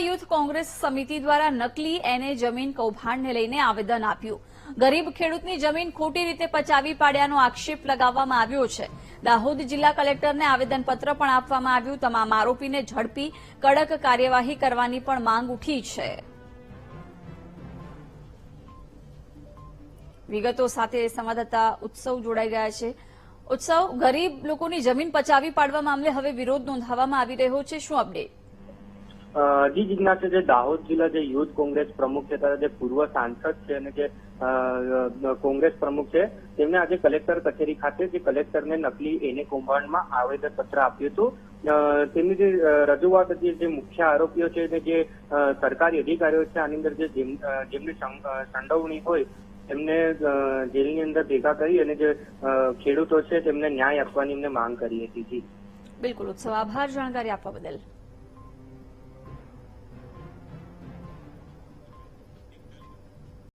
Youth Congress સમિતિ દ્વારા નકલી એને જમીન કૌભાંડને લઈને આવેદન આપ્યું. ગરીબ ખેડૂતની જમીન ખોટી રીતે પચાવી પાડ્યાનો આક્ષેપ લગાવવામાં આવ્યો છે. દાહોદ જિલ્લા કલેક્ટરને આવેદનપત્ર પણ આપવામાં આવ્યું. તમામ આરોપીને ઝડપી, કડક કાર્યવાહી કરવાની પણ માંગ ઉઠી છે. વિગતો સાથે સંવાદદાતા ઉત્સવ જોડાઈ ગયા છે. ઉત્સવ, ગરીબ લોકોની જમીન પચાવી પાડવા મામલે હવે વિરોધ નોંધાવવામાં આવી રહ્યો છે. શું અપડેટ? જી જિજ્ઞાસ, જે દાહોદ જિલ્લા જે યુથ કોંગ્રેસ પ્રમુખ છે તથા જે પૂર્વ સાંસદ છે અને જે કોંગ્રેસ પ્રમુખ છે, તેમને આજે કલેક્ટર કચેરી ખાતે જે કલેક્ટરને નકલી એને કૌભાંડમાં આવેદન પત્ર આપ્યું હતું. તેમની જે રજૂઆત હતી, જે મુખ્ય આરોપીઓ છે અને જે સરકારી અધિકારીઓ છે, આની અંદર જે જેમ- જેમની સંડોવણી હોય એમને જેલની અંદર ભેગા કરી અને જે ખેડૂતો છે, તેમને ન્યાય આપવાની એમને માંગ કરી હતી. જી. બિલકુલ. ઉત્સવ આભાર. જાણકારી આપવા બદલ.